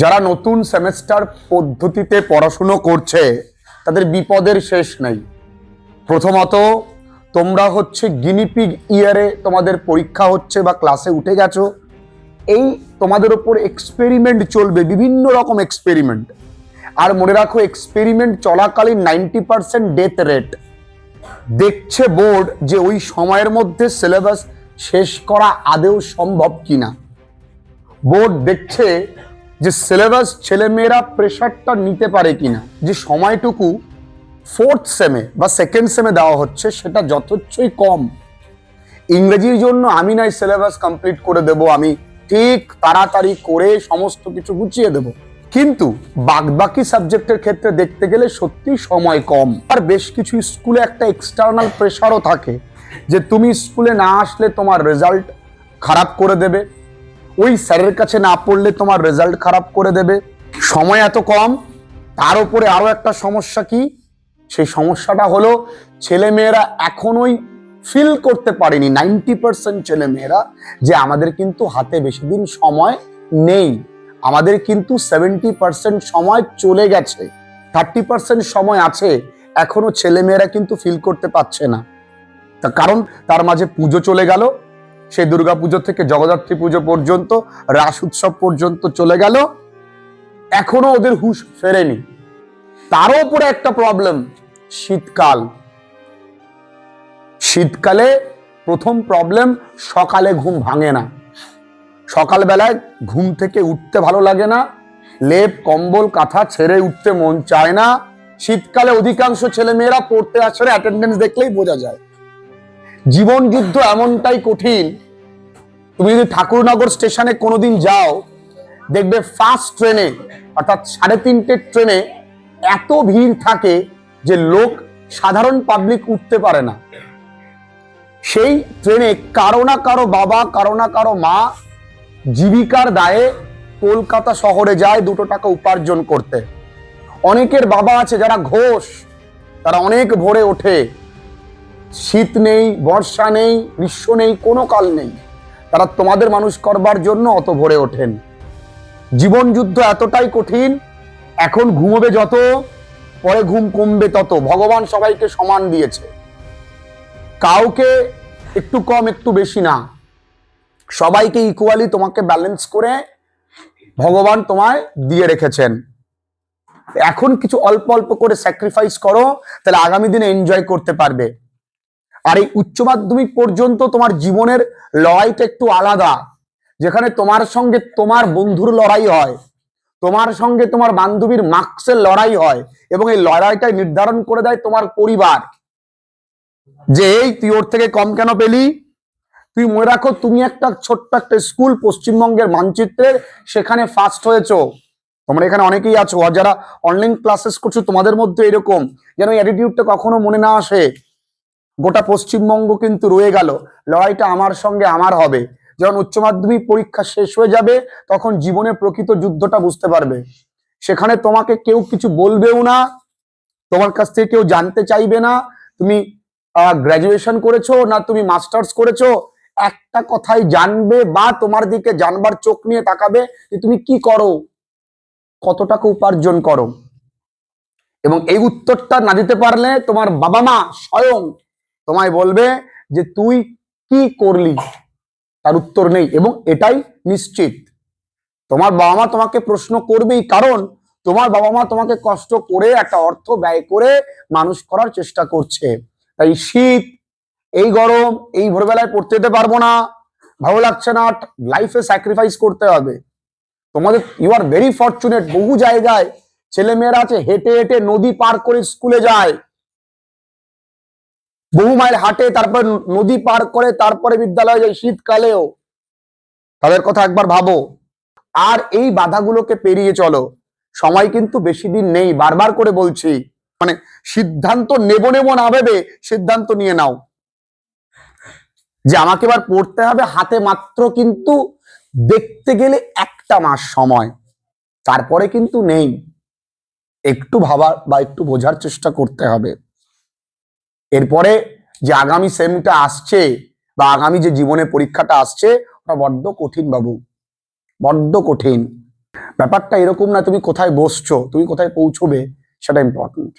যারা নতুন সেমেস্টার পদ্ধতিতে পড়াশুনো করছে, তাদের বিপদের শেষ নেই। প্রথমত, তোমরা হচ্ছে গিনিপিগ ইয়ারে তোমাদের পরীক্ষা হচ্ছে বা ক্লাসে উঠে গেছো। এই তোমাদের ওপর এক্সপেরিমেন্ট চলবে, বিভিন্ন রকম এক্সপেরিমেন্ট আর মনে রাখো এক্সপেরিমেন্ট চলাকালীন নাইনটি পার্সেন্ট ডেথ রেট দেখছে বোর্ড যে ওই সময়ের মধ্যে সিলেবাস শেষ করা আদেও সম্ভব কিনা। বোর্ড দেখছে যে সিলেবাস ছেলেমেয়েরা প্রেশারটা নিতে পারে কিনা, যে সময়টুকু ফোর্থ সেমে বা সেকেন্ড সেমে দেওয়া হচ্ছে সেটা যথেচ্ছই কম। ইংরেজির জন্য আমি নাই সিলেবাস কমপ্লিট করে দেব, আমি ঠিক তাড়াতাড়ি করে সমস্ত কিছু গুছিয়ে দেব। কিন্তু বাকি সাবজেক্টের ক্ষেত্রে দেখতে গেলে সত্যি সময় কম। আর বেশ কিছু স্কুলে একটা এক্সটার্নাল প্রেশারও থাকে, যে তুমি স্কুলে না আসলে তোমার রেজাল্ট খারাপ করে দেবে। ওই স্যারের কাছে না পড়লে তোমার রেজাল্ট খারাপ করে দেবে। সময় এত কম, তার উপরে আরও একটা সমস্যা কি? সেই সমস্যাটা হলো ছেলেমেয়েরা এখনোই ফিল করতে পারেনি নাইনটি পার্সেন্ট ছেলেমেয়েরা, যে আমাদের কিন্তু হাতে বেশি দিন সময় নেই। আমাদের কিন্তু সেভেন্টি পার্সেন্ট সময় চলে গেছে থার্টি পার্সেন্ট সময় আছে, এখনও ছেলেমেয়েরা কিন্তু ফিল করতে পারছে না। তার কারণ তার মাঝে পুজো চলে গেল সেই দুর্গা পুজো থেকে জগদ্ধাত্রী পুজো পর্যন্ত, রাস উৎসব পর্যন্ত চলে গেল। এখনও ওদের হুশ ফেরেনি। তারও উপরে একটা প্রবলেম শীতকাল। শীতকালে প্রথম প্রবলেম সকালে ঘুম ভাঙে না। সকালবেলায় ঘুম থেকে উঠতে ভালো লাগে না। লেপ, কম্বল, কাঁথা ছেড়ে উঠতে মন চায় না। শীতকালে অধিকাংশ ছেলেমেয়েরা পড়তে আসে না অ্যাটেন্ডেন্স দেখলেই বোঝা যায়। জীবন যুদ্ধ এমনটাই কঠিন। তুমি যদি ঠাকুরনগর স্টেশনে কোনোদিন যাও, দেখবে ফার্স্ট ট্রেনে অর্থাৎ সাড়ে তিনটে ট্রেনে এত ভিড় থাকে যে লোক সাধারণ পাবলিক উঠতে পারে না। সেই ট্রেনে কারও না কারও বাবা, কারও না কারও মা জীবিকার দায়ে কলকাতা শহরে যায় দুটো টাকা উপার্জন করতে। অনেকের বাবা আছে যারা ঘোষ, তারা অনেক ভোরে ওঠে। শীত নেই, বর্ষা নেই, গ্রীষ্ম নেই, কোনো কাল নেই। তারা তোমাদের মানুষ করবার জন্য অত ভরে ওঠেন। জীবন যুদ্ধ এতটাই কঠিন, এখন ঘুমোবে যত, পরে ঘুম কমবে তত। ভগবান সবাইকে সমান দিয়েছে। কাউকে একটু কম, একটু বেশি না। সবাইকে ইকুয়ালি তোমাকে ব্যালেন্স করে ভগবান তোমায় দিয়ে রেখেছেন। এখন কিছু অল্প অল্প করে স্যাক্রিফাইস করো, তাহলে আগামী দিনে এনজয় করতে পারবে। আর এই উচ্চ মাধ্যমিক পর্যন্ত তোমার জীবনের লড়াইটা একটু আলাদা। যেখানে তোমার সঙ্গে তোমার বন্ধুর লড়াই হয়, তোমার সঙ্গে তোমার বান্ধবীর মার্কসের লড়াই হয় এবং এই লড়াইটাই নির্ধারণ করে দেয় তোমার পরিবার। যে এই তুই ওর থেকে কম কেন পেলি? তুই মনে রাখো, তুমি একটা ছোট্ট একটা স্কুল পশ্চিমবঙ্গের মানচিত্রের সেখানে ফার্স্ট হয়েছো। তোমরা এখানে অনেকেই আছো, আর যারা অনলাইন ক্লাসেস করছ, তোমাদের মধ্যে এরকম। যেন অ্যাটিটিউডটা কখনো মনে না আসে। গোটা পশ্চিমবঙ্গ কিন্তু রয়ে গেল। লড়াইটা আমার সঙ্গে আমার হবে। যখন উচ্চ মাধ্যমিক পরীক্ষা শেষ হয়ে যাবে, তখন জীবনে প্রকৃত যুদ্ধটা বুঝতে পারবে। সেখানে তোমাকে কেউ কিছু বলবেও না, তোমার কাছ থেকে কেউ জানতে চাইবে না। তুমি গ্রাজুয়েশন করেছ না তুমি মাস্টার্স করেছ? একটা কথাই জানবে বা তোমার দিকে জানবার চোখ নিয়ে তাকাবে যে তুমি কি করো কত টাকা উপার্জন করো। এবং এই উত্তরটা না দিতে পারলে তোমার বাবা মা স্বয়ং তোমায় বলবে যে তুই কি করলি? তার উত্তর নেই এবং এটাই নিশ্চিত। তোমার বাবা মা তোমাকে প্রশ্ন করবেই, কারণ তোমার বাবা মা তোমাকে কষ্ট করে একটা অর্থ ব্যয় করে মানুষ করার চেষ্টা করছে। তাই শীত, এই গরম, এই ভোরবেলায় পড়তে যেতে পারব না। ভালো লাগছে না লাইফে স্যাক্রিফাইস করতে হবে। তোমাদের ইউ আর ভেরি ফর্চুনেট বহু জায়গায় ছেলে মেয়েরা আছে, হেঁটে হেঁটে নদী পার করে স্কুলে যায়। বহু মাইল হাঁটে, তারপর নদী পার করে, তারপরে বিদ্যালয়ে যায় শীতকালেও। তাদের কথা একবার ভাবো। আর এই বাধাগুলোকে পেরিয়ে চলো। সময় কিন্তু বেশি দিন নেই, বারবার করে বলছি। মানে সিদ্ধান্ত নেব নেব না ভেবে সিদ্ধান্ত নিয়ে নাও। যে আমাকে এবার পড়তে হবে হাতে মাত্র কিন্তু দেখতে গেলে একটা মাস সময়। তারপরে কিন্তু নেই। একটু ভাবার বা একটু বোঝার চেষ্টা করতে হবে। এরপরে যে আগামী সেমটা আসছে বা আগামী যে জীবনে পরীক্ষাটা আসছে, ওটা বড্ড কঠিন বাবু। বড্ড কঠিন। ব্যাপারটা এরকম না তুমি কোথায় বসছো, তুমি কোথায় পৌঁছবে, সেটা ইম্পর্টেন্ট